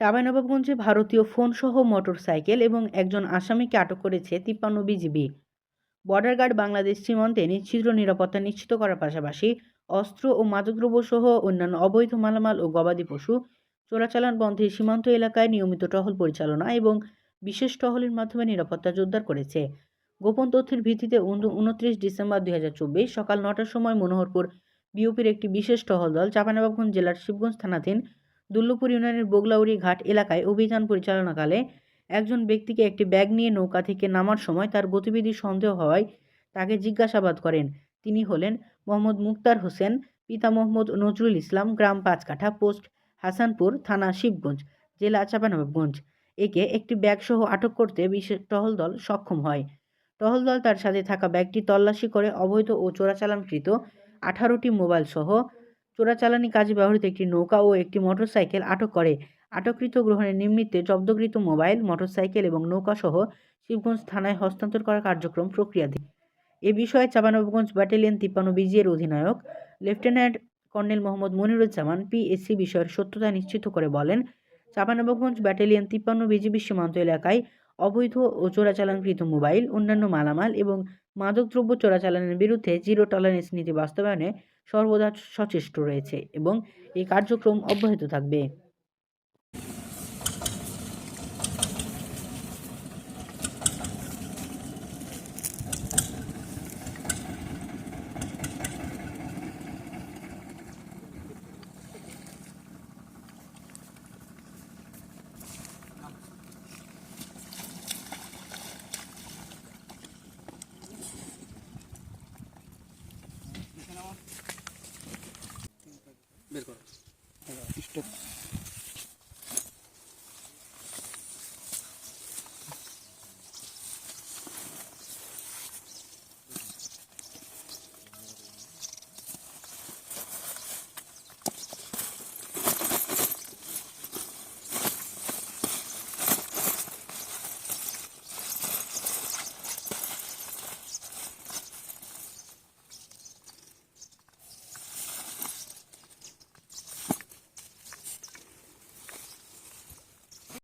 চাঁপাইনবাবগঞ্জে ভারতীয় ফোনসহ মোটরসাইকেল এবং একজন আসামিকে আটক করেছে তিপ্পান্ন বিজিবি। বর্ডার গার্ড বাংলাদেশ সীমান্তে নিশ্চিদ্র নিরাপত্তা নিশ্চিত করার পাশাপাশি অস্ত্র ও মাদকদ্রব্য সহ অন্যান্য অবৈধ মালামাল ও গবাদি পশু, চোরাচালান বন্ধে সীমান্ত এলাকায় নিয়মিত টহল পরিচালনা এবং বিশেষ টহলের মাধ্যমে নিরাপত্তা জোরদার করেছে। গোপন তথ্যের ভিত্তিতে উনত্রিশ ডিসেম্বর দুই হাজার চব্বিশ সকাল নটার সময় মনোহরপুর বিওপির একটি বিশেষ টহল দল চাঁপাইনবাবগঞ্জ জেলার শিবগঞ্জ থানাধীন দুল্লপুর ইউনিয়নের বগলাউড়ি ঘাট এলাকায় অভিযান পরিচালনাকালে একজন ব্যক্তিকে একটি ব্যাগ নিয়ে নৌকা থেকে নামার সময় তার গতিবিধি সন্দেহ হওয়ায় তাকে জিজ্ঞাসাবাদ করেন। তিনি হলেন মোহাম্মদ মুক্তার হোসেন, পিতা মোহাম্মদ নজরুল ইসলাম, গ্রাম পাঁচকাঠা, পোস্ট হাসানপুর থানা শিবগঞ্জ, জেলা চাঁপানবাবগঞ্জ। একে একটি ব্যাগসহ আটক করতে বিশেষ টহল দল সক্ষম হয়। টহল দল তার সাথে থাকা ব্যাগটি তল্লাশি করে অবৈধ ও চোরাচালানকৃত আঠারোটি মোবাইল সহ চোরাচালানি কাজে ব্যবহৃত একটি নৌকা ও একটি মোটরসাইকেল আটক করে। আটককৃত গ্রহণের নিমিত্তে জব্দকৃত মোবাইল, মোটরসাইকেল এবং নৌকাসহ শিবগঞ্জ থানায় হস্তান্তর করার কার্যক্রম প্রক্রিয়াধীন। এ বিষয়ে চাঁপানবাবগঞ্জ ব্যাটালিয়ন তিপ্পান্ন বিজিএর অধিনায়ক, lieutenant colonel Mohammad Moniruzzaman PSC বিষয়ের সত্যতা নিশ্চিত করে বলেন চাঁপানবাবগঞ্জ ব্যাটালিয়ন তিপ্পান্ন বিজিবি সীমান্ত এলাকায় অবৈধ ও চোরাচালানকৃত মোবাইল, অন্যান্য মালামাল এবং মাদকদ্রব্য চোরাচালানের বিরুদ্ধে জিরো টলারেন্স নীতি বাস্তবায়নে সর্বদা সচেষ্ট রয়েছে এবং এই কার্যক্রম অব্যাহত থাকবে। একটু